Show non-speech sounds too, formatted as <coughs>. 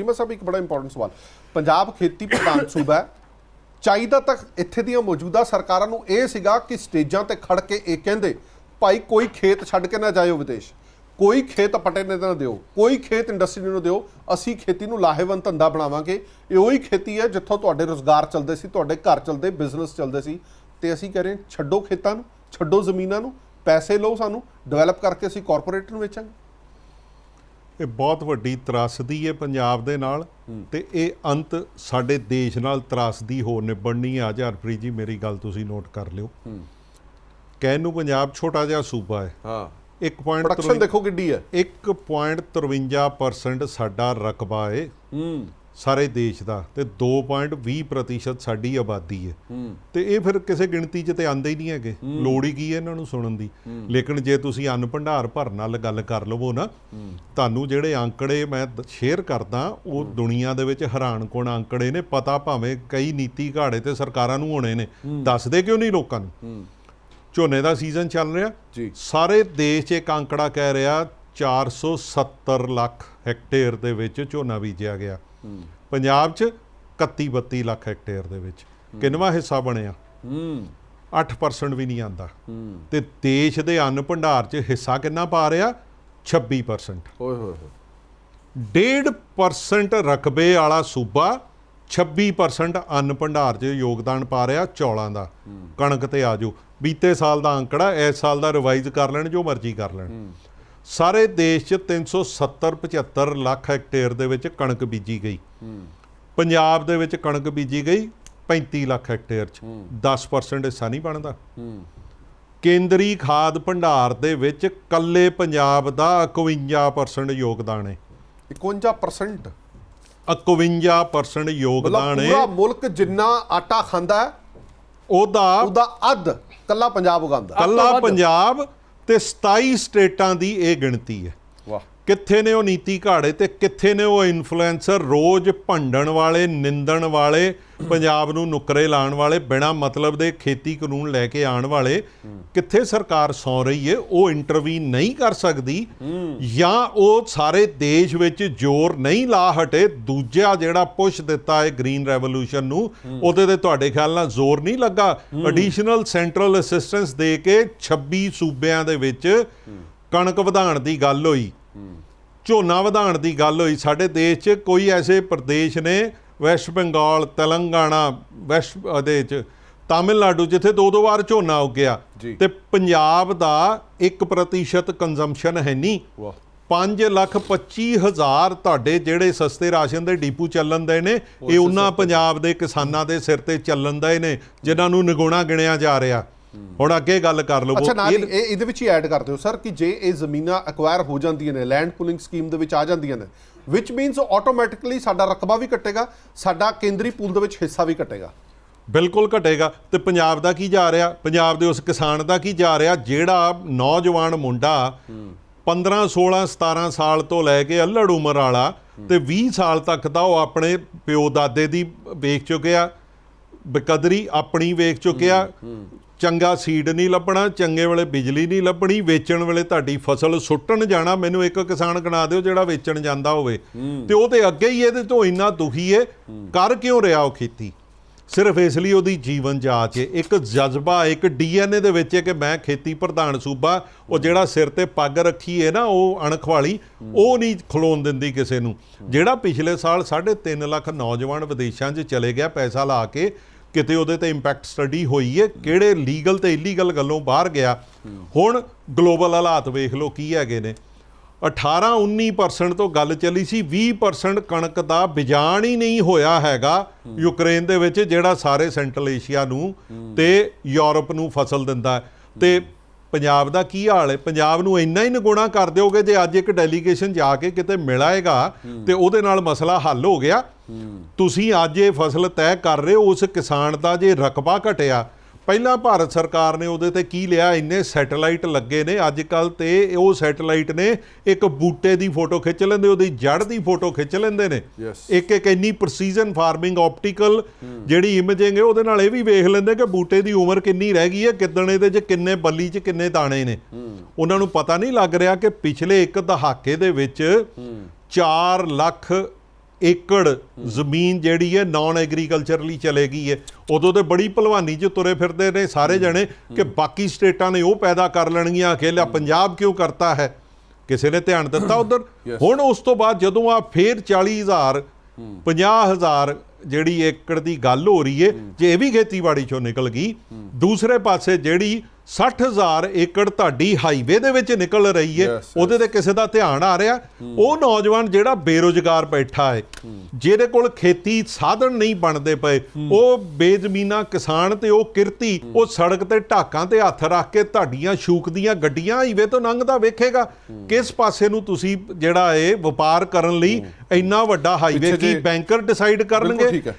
ਚੀਮਾ ਸਾਹਿਬ ਇੱਕ ਬੜਾ ਇੰਪੋਰਟੈਂਟ ਸਵਾਲ। ਪੰਜਾਬ ਖੇਤੀ ਪ੍ਰਧਾਨ ਸੂਬਾ ਹੈ। ਚਾਹੀਦਾ ਤਾਂ ਇੱਥੇ ਦੀਆਂ ਮੌਜੂਦਾ ਸਰਕਾਰਾਂ ਨੂੰ ਇਹ ਸੀਗਾ ਕਿ ਸਟੇਜਾਂ ਤੇ ਖੜ ਕੇ ਇਹ ਕਹਿੰਦੇ, ਭਾਈ, ਕੋਈ ਖੇਤ ਛੱਡ ਕੇ ਨਾ ਜਾਇਓ ਵਿਦੇਸ਼। ਕੋਈ ਖੇਤ ਪਟੇ ਨੇ ਨਾ ਦਿਓ। ਕੋਈ ਖੇਤ ਇੰਡਸਟਰੀ ਨੂੰ ਦਿਓ। ਅਸੀਂ ਖੇਤੀ ਨੂੰ ਲਾਹੇਵੰਦ ਧੰਦਾ ਬਣਾਵਾਂਗੇ। ਇਹ ਉਹੀ ਖੇਤੀ ਹੈ ਜਿੱਥੋਂ ਤੁਹਾਡੇ ਰੋਜ਼ਗਾਰ ਚੱਲਦੇ ਸੀ, ਤੁਹਾਡੇ ਘਰ ਚੱਲਦੇ ਬਿਜ਼ਨਸ ਚੱਲਦੇ ਸੀ। ਤੇ ਅਸੀਂ ਕਹਿ ਰਹੇ ਛੱਡੋ ਖੇਤਾਂ ਨੂੰ, ਛੱਡੋ ਜ਼ਮੀਨਾਂ ਨੂੰ, ਪੈਸੇ ਲਓ ਸਾਨੂੰ ਡਿਵੈਲਪ ਕਰਕੇ ਅਸੀਂ ਕਾਰਪੋਰੇਟ ਨੂੰ ਵੇਚਾਂਗੇ। ਇਹ ਬਹੁਤ ਵੱਡੀ ਤਰਾਸਦੀ ਹੈ ਪੰਜਾਬ ਦੇ ਨਾਲ ਤੇ ਇਹ ਅੰਤ ਸਾਡੇ ਦੇਸ਼ ਨਾਲ ਤਰਾਸਦੀ ਹੋ ਨਿਬੜਨੀ ਆ। ਹਰਪ੍ਰੀਤ ਜੀ ਮੇਰੀ ਗੱਲ ਤੁਸੀਂ ਨੋਟ ਕਰ ਲਿਓ। ਕਹਿਣ ਨੂੰ ਪੰਜਾਬ ਛੋਟਾ ਜਿਹਾ ਸੂਬਾ ਹੈ। ਹਾਂ 1.53 ਪ੍ਰੋਡਕਸ਼ਨ ਦੇਖੋ ਕਿੱਡੀ ਹੈ 1.53% ਸਾਡਾ ਰਕਬਾ ਹੈ ਹੂੰ। ਸਾਰੇ ਦੇਸ਼ ਦਾ ਤੇ 2.20% ਸਾਡੀ ਆਬਾਦੀ ਹੈ। ਤੇ ਇਹ ਫਿਰ ਕਿਸੇ ਗਿਣਤੀ 'ਚ ਤੇ ਆਂਦੇ ਹੀ ਨਹੀਂ ਹੈਗੇ। ਲੋੜ ਹੀ ਕੀ ਹੈ ਇਹਨਾਂ ਨੂੰ ਸੁਣਨ ਦੀ? ਲੇਕਿਨ ਜੇ ਤੁਸੀਂ ਅੰਨ ਭੰਡਾਰ ਭਰਨ ਨਾਲ ਗੱਲ ਕਰ ਲਵੋ ਨਾ ਤੁਹਾਨੂੰ ਜਿਹੜੇ ਅੰਕੜੇ ਮੈਂ ਸ਼ੇਅਰ ਕਰਦਾ ਉਹ ਦੁਨੀਆ ਦੇ ਵਿੱਚ ਹੈਰਾਨਕੁਨ ਅੰਕੜੇ ਨੇ ਪਤਾ ਭਾਵੇਂ ਕਈ ਨੀਤੀ ਘਾੜੇ ਤੇ ਸਰਕਾਰਾਂ ਨੂੰ ਹੋਣੇ ਨੇ। ਦੱਸਦੇ ਕਿਉਂ ਨਹੀਂ ਲੋਕਾਂ ਨੂੰ? ਝੋਨੇ ਦਾ ਸੀਜ਼ਨ ਚੱਲ ਰਿਹਾ। ਸਾਰੇ ਦੇਸ਼ 'ਚ ਇੱਕ ਅੰਕੜਾ ਕਹਿ ਰਿਹਾ 470 ਲੱਖ ਹੈਕਟੇਅਰ ਦੇ ਵਿੱਚ ਝੋਨਾ ਬੀਜਿਆ ਗਿਆ। ਪੰਜਾਬ 'ਚ 31 32 ਲੱਖ ਹੈਕਟੇਅਰ ਦੇ ਵਿੱਚ। ਕਿੰਨਵਾ ਹਿੱਸਾ ਬਣਿਆ? ਹੂੰ। 8% ਵੀ ਨਹੀਂ ਆਂਦਾ। ਤੇ ਦੇਸ਼ ਦੇ ਅੰਨ ਭੰਡਾਰ 'ਚ ਹਿੱਸਾ ਕਿੰਨਾ ਪਾ ਰਿਹਾ? 26% ਓਏ ਹੋਏ ਹੋਏ। 1.5% ਰਕਬੇ ਵਾਲਾ ਸੂਬਾ 26% ਅੰਨ ਭੰਡਾਰ 'ਚ ਯੋਗਦਾਨ ਪਾ ਰਿਹਾ ਚੌਲਾਂ ਦਾ। ਕਣਕ ਤੇ ਆਜੋ। ਬੀਤੇ ਸਾਲ ਦਾ ਅੰਕੜਾ ਇਸ ਸਾਲ ਦਾ ਰਿਵਾਈਜ਼ ਕਰ ਲੈਣ ਜੋ ਮਰਜ਼ੀ ਕਰ ਲੈਣ। ਸਾਰੇ ਦੇਸ਼ 'ਚ 370 75 ਲੱਖ ਹੈਕਟੇਅਰ ਦੇ ਵਿੱਚ ਕਣਕ ਬੀਜੀ ਗਈ। ਪੰਜਾਬ ਦੇ ਵਿੱਚ ਕਣਕ ਬੀਜੀ ਗਈ 35 ਲੱਖ ਹੈਕਟੇਅਰ 'ਚ। 10% ਹਿੱਸਾ ਨਹੀਂ ਬਣਦਾ। ਹੂੰ। ਕੇਂਦਰੀ ਖਾਦ ਭੰਡਾਰ ਦੇ ਵਿੱਚ ਕੱਲੇ ਪੰਜਾਬ ਦਾ 51% ਯੋਗਦਾਨ ਹੈ 51% 51% ਯੋਗਦਾਨ ਹੈ ਪੂਰਾ ਮੁਲਕ ਜਿੰਨਾ ਆਟਾ ਖਾਂਦਾ ਉਹਦਾ ਉਹਦਾ ਅੱਧ ਕੱਲਾ ਪੰਜਾਬ ਉਗਾਉਂਦਾ ਕੱਲਾ ਪੰਜਾਬ ਤੇ 27 ਸਟੇਟਾਂ ਦੀ ਇਹ ਗਿਣਤੀ ਹੈ। ਕਿੱਥੇ ਨੇ ਉਹ ਨੀਤੀ ਘਾੜੇ ਤੇ ਕਿੱਥੇ ਨੇ ਉਹ ਇਨਫਲੂਐਂਸਰ ਰੋਜ਼ ਭੰਡਣ ਵਾਲੇ, ਨਿੰਦਣ ਵਾਲੇ, ਪੰਜਾਬ ਨੂੰ ਨੁਕਰੇ ਲਾਉਣ ਵਾਲੇ, ਬਿਨਾ ਮਤਲਬ ਦੇ ਖੇਤੀ ਕਾਨੂੰਨ ਲੈ ਕੇ ਆਉਣ ਵਾਲੇ ਕਿੱਥੇ ਸਰਕਾਰ ਸੌ ਰਹੀ ਹੈ ਉਹ ਇੰਟਰਵੀ ਨਹੀਂ ਕਰ ਸਕਦੀ ਜਾਂ ਉਹ ਸਾਰੇ ਦੇਸ਼ ਵਿੱਚ ਜ਼ੋਰ ਨਹੀਂ ਲਾ ਹਟੇ, ਦੂਜਾ ਜਿਹੜਾ ਪੁਸ਼ ਦਿੱਤਾ ਹੈ ਗ੍ਰੀਨ ਰੈਵੋਲੂਸ਼ਨ ਨੂੰ, ਉਹਦੇ ਤੇ ਤੁਹਾਡੇ ਖਿਆਲ ਨਾਲ ਜ਼ੋਰ ਨਹੀਂ ਲੱਗਾ? ਐਡੀਸ਼ਨਲ ਸੈਂਟਰਲ ਅਸਿਸਟੈਂਸ ਦੇ ਕੇ 26 ਸੂਬਿਆਂ ਦੇ ਵਿੱਚ ਕਣਕ ਵਧਾਉਣ ਦੀ ਗੱਲ ਹੋਈ। ਝੋਨਾ ਵਧਾਉਣ ਦੀ ਗੱਲ ਹੋਈ। ਸਾਡੇ ਦੇਸ਼ 'ਚ ਕੋਈ ਐਸੇ ਪ੍ਰਦੇਸ਼ ਨੇ ਵੈਸਟ ਬੰਗਾਲ ਤੇਲੰਗਾਨਾ ਵੈਸਟ ਉਹਦੇ 'ਚ ਤਾਮਿਲਨਾਡੂ ਜਿੱਥੇ ਦੋ ਦੋ ਵਾਰ ਝੋਨਾ ਉੱਗਿਆ। ਤੇ ਪੰਜਾਬ ਦਾ 1% ਕੰਜ਼ੰਪਸ਼ਨ ਹੈ ਨਹੀਂ। ਵਾਹ। 5 ਲੱਖ 25 ਹਜ਼ਾਰ ਤੁਹਾਡੇ ਜਿਹੜੇ ਸਸਤੇ ਰਾਸ਼ਨ ਦੇ ਡੀਪੂ ਚੱਲਣ ਦੇ ਨੇ ਇਹ ਉਹਨਾਂ ਪੰਜਾਬ ਦੇ ਕਿਸਾਨਾਂ ਦੇ ਸਿਰ ਤੇ ਚੱਲਣ ਦੇ ਨੇ ਜਿਨ੍ਹਾਂ ਨੂੰ ਨਿਗੁਣਾ ਗਿਣਿਆ ਜਾ ਰਿਹਾ। ਹੁਣ ਅੱਗੇ ਗੱਲ ਕਰ ਲਵੋ ਅੱਛਾ ਨਾਲ ਇਹ- ਇਹ ਇਹਦੇ ਵਿੱਚ ਹੀ ਐਡ ਕਰ ਦਿਓ ਸਰ ਕਿ ਜੇ ਇਹ ਜ਼ਮੀਨਾਂ ਐਕਵਾਇਰ ਹੋ ਜਾਂਦੀਆਂ ਨੇ ਲੈਂਡ ਪੂਲਿੰਗ ਸਕੀਮ ਦੇ ਵਿੱਚ ਆ ਜਾਂਦੀਆਂ ਨੇ ਵਿਚ ਮੀਨਸ ਆਟੋਮੈਟਿਕਲੀ ਸਾਡਾ ਰਕਬਾ ਵੀ ਘਟੇਗਾ ਸਾਡਾ ਕੇਂਦਰੀ ਪੂਲ ਦੇ ਵਿੱਚ ਹਿੱਸਾ ਵੀ ਘਟੇਗਾ। ਬਿਲਕੁਲ ਘਟੇਗਾ। ਤੇ ਪੰਜਾਬ ਦਾ ਕੀ ਜਾ ਰਿਹਾ? ਪੰਜਾਬ ਦੇ ਉਸ ਕਿਸਾਨ ਦਾ ਕੀ ਜਾ ਰਿਹਾ? ਜਿਹੜਾ ਨੌਜਵਾਨ ਮੁੰਡਾ 15 16 17 ਸਾਲ ਤੋਂ ਲੈ ਕੇ ਅਲੜ ਉਮਰ ਵਾਲਾ ਤੇ 20 ਸਾਲ ਤੱਕ ਦਾ ਉਹ ਆਪਣੇ ਪਿਓ ਦਾਦੇ ਦੀ ਵੇਖ ਚੁੱਕਿਆ ਬਕਦਰੀ ਆਪਣੀ ਵੇਖ ਚੁੱਕਿਆ ਚੰਗਾ ਸੀਡ ਨਹੀਂ ਲੱਭਣਾ ਚੰਗੇ ਵੇਲੇ ਬਿਜਲੀ ਨਹੀਂ ਲੱਭਣੀ ਵੇਚਣ ਵੇਲੇ ਤੁਹਾਡੀ ਫਸਲ ਸੁੱਟਣ ਜਾਣਾ ਮੈਨੂੰ ਇੱਕ ਕਿਸਾਨ ਗਣਾ ਦਿਓ ਜਿਹੜਾ ਵੇਚਣ ਜਾਂਦਾ ਹੋਵੇ। ਤੇ ਉਹ ਤੇ ਅੱਗੇ ਹੀ ਇਹਦੇ ਤੋਂ ਇੰਨਾ ਦੁਖੀ ਏ ਕਰ ਕਿਉਂ ਰਿਹਾ ਉਹ ਖੇਤੀ? ਸਿਰਫ ਇਸ ਲਈ ਉਹਦੀ ਜੀਵਨ ਜਾਚ ਹੈ ਇੱਕ ਜਜ਼ਬਾ ਇੱਕ ਡੀਐਨਏ ਦੇ ਵਿੱਚ ਹੈ ਕਿ ਮੈਂ ਖੇਤੀ ਪ੍ਰਧਾਨ ਸੂਬਾ ਉਹ ਜਿਹੜਾ ਸਿਰ ਤੇ ਪੱਗ ਰੱਖੀ ਹੈ ਨਾ ਉਹ ਅਣਖ ਵਾਲੀ ਉਹ ਨਹੀਂ ਖਲੋਣ ਦਿੰਦੀ ਕਿਸੇ ਨੂੰ। ਜਿਹੜਾ ਪਿਛਲੇ ਸਾਲ 3.5 ਲੱਖ ਨੌਜਵਾਨ ਵਿਦੇਸ਼ਾਂ 'ਚ ਚਲੇ ਗਿਆ ਪੈਸਾ ਲਾ ਕੇ ਕਿਤੇ ਉਹਦੇ ਤੇ ਇੰਪੈਕਟ ਸਟੱਡੀ ਹੋਈ ਹੈ ਕਿਹੜੇ ਲੀਗਲ ਤੇ ਇਲੀਗਲ ਗੱਲੋਂ ਬਾਹਰ ਗਿਆ। ਹੁਣ ਗਲੋਬਲ ਹਾਲਾਤ ਵੇਖ ਲਓ ਕੀ ਹੈਗੇ ਨੇ। 18-19% ਤੋਂ ਗੱਲ ਚੱਲੀ ਸੀ 20% ਕਣਕ ਦਾ ਬਿਜਾਨ ਹੀ ਨਹੀਂ ਹੋਇਆ ਹੈਗਾ ਯੂਕਰੇਨ ਦੇ ਵਿੱਚ, ਜਿਹੜਾ ਸਾਰੇ ਸੈਂਟਰਲ ਏਸ਼ੀਆ ਨੂੰ ਤੇ ਯੂਰਪ ਨੂੰ ਫਸਲ ਦਿੰਦਾ ਹੈ। ਤੇ ਪੰਜਾਬ ਦਾ ਕੀ ਹਾਲ ਹੈ? ਪੰਜਾਬ ਨੂੰ ਇੰਨਾ ਹੀ ਨਿਗੁਣਾ ਕਰ ਦਿਓਗੇ, ਜੇ ਅੱਜ ਇੱਕ ਡੈਲੀਗੇਸ਼ਨ ਜਾ ਕੇ ਕਿਤੇ ਮਿਲਾਏਗਾ ਤੇ ਉਹਦੇ ਨਾਲ ਮਸਲਾ ਹੱਲ ਹੋ ਗਿਆ। ਤੁਸੀਂ ਅੱਜ ਇਹ ਫਸਲ ਤੈਅ ਕਰ ਰਹੇ ਹੋ ਉਸ ਕਿਸਾਨ ਦਾ ਜੇ ਰਕਬਾ ਘਟਿਆ ਪਹਿਲਾਂ ਭਾਰਤ ਸਰਕਾਰ ਨੇ ਉਹਦੇ ਤੇ ਕੀ ਲਿਆ? ਇੰਨੇ ਸੈਟੇਲਾਈਟ ਲੱਗੇ ਨੇ ਅੱਜ ਕੱਲ ਤੇ ਉਹ ਸੈਟੇਲਾਈਟ ਨੇ ਇੱਕ ਬੂਟੇ ਦੀ ਫੋਟੋ ਖਿੱਚ ਲੈਂਦੇ ਉਹਦੀ ਜੜ ਦੀ ਫੋਟੋ ਖਿੱਚ ਲੈਂਦੇ ਨੇ. ਇੱਕ ਇੱਕ ਇੰਨੀ ਪ੍ਰੈਸੀਜਨ ਫਾਰਮਿੰਗ ਆਪਟੀਕਲ ਜਿਹੜੀ ਇਮੇਜਿੰਗ ਹੈ ਉਹਦੇ ਨਾਲ ਇਹ ਵੀ ਵੇਖ ਲੈਂਦੇ ਕਿ ਬੂਟੇ ਦੀ ਉਮਰ ਕਿੰਨੀ ਰਹਿ ਗਈ ਹੈ ਕਿੱਦਣ ਇਹਦੇ 'ਚ ਕਿੰਨੇ ਬੱਲੀ 'ਚ ਕਿੰਨੇ ਦਾਣੇ ਨੇ। ਉਹਨਾਂ ਨੂੰ ਪਤਾ ਨਹੀਂ ਲੱਗ ਰਿਹਾ ਕਿ ਪਿਛਲੇ ਇੱਕ ਦਹਾਕੇ ਦੇ ਵਿੱਚ 4 ਲੱਖ ਏਕੜ ਜ਼ਮੀਨ ਜਿਹੜੀ ਹੈ ਨਾਨ ਐਗਰੀਕਲਚਰ ਲਈ ਚਲੇਗੀ ਹੈ। ਉਦੋਂ ਤੇ ਬੜੀ ਭਲਵਾਨੀ 'ਚ ਤੁਰੇ ਫਿਰਦੇ ਨੇ ਸਾਰੇ ਜਣੇ ਕਿ ਬਾਕੀ ਸਟੇਟਾਂ ਨੇ ਉਹ ਪੈਦਾ ਕਰ ਲੈਣਗੀਆਂ ਅਕੇਲਾ ਪੰਜਾਬ ਕਿਉਂ ਕਰਤਾ ਹੈ? ਕਿਸੇ ਨੇ ਧਿਆਨ ਦਿੱਤਾ <coughs> ਉਧਰ? ਹੁਣ ਉਸ ਤੋਂ ਬਾਅਦ ਜਦੋਂ ਆ ਫੇਰ 40000 50000 ਜਿਹੜੀ ਏਕੜ ਦੀ ਗੱਲ ਹੋ ਰਹੀ ਏ ਜੇ ਇਹ ਵੀ ਖੇਤੀਬਾੜੀ ਚੋਂ ਨਿਕਲ ਗਈ ਦੂਸਰੇ ਪਾਸੇ ਜਿਹੜੀ 60000 ਏਕੜ ਤੁਹਾਡੀ ਹਾਈਵੇ ਦੇ ਵਿੱਚ ਨਿਕਲ ਰਹੀ Yes, ਉਹਦੇ ਤੇ ਕਿਸੇ ਦਾ ਧਿਆਨ ਆ ਰਿਹਾ। ਉਹ ਨੌਜਵਾਨ ਜਿਹੜਾ ਬੇਰੋਜ਼ਗਾਰ ਬੈਠਾ ਹੈ ਜਿਹਦੇ ਕੋਲ ਖੇਤੀ ਸਾਧਨ ਨਹੀਂ ਬਣਦੇ ਪਏ ਉਹ ਬੇਜ਼ਮੀਨਾ ਕਿਸਾਨ ਤੇ ਉਹ ਕਿਰਤੀ ਉਹ ਸੜਕ ਤੇ ਢਾਕਾਂ ਤੇ ਹੱਥ ਰੱਖ ਕੇ ਤੁਹਾਡੀਆਂ ਸ਼ੂਕ ਦੀਆਂ ਗੱਡੀਆਂ ਹਾਈਵੇ ਤੋਂ ਲੰਘਦਾ ਵੇਖੇਗਾ। ਕਿਸ ਪਾਸੇ ਨੂੰ ਤੁਸੀਂ ਜਿਹੜਾ ਇਹ ਵਪਾਰ ਕਰਨ ਲਈ ਇੰਨਾ ਵੱਡਾ ਹਾਈਵੇ ਕੀ ਬੈਂਕਰ ਡਿਸਾਈਡ ਕਰਨਗੇ? ਹੈ।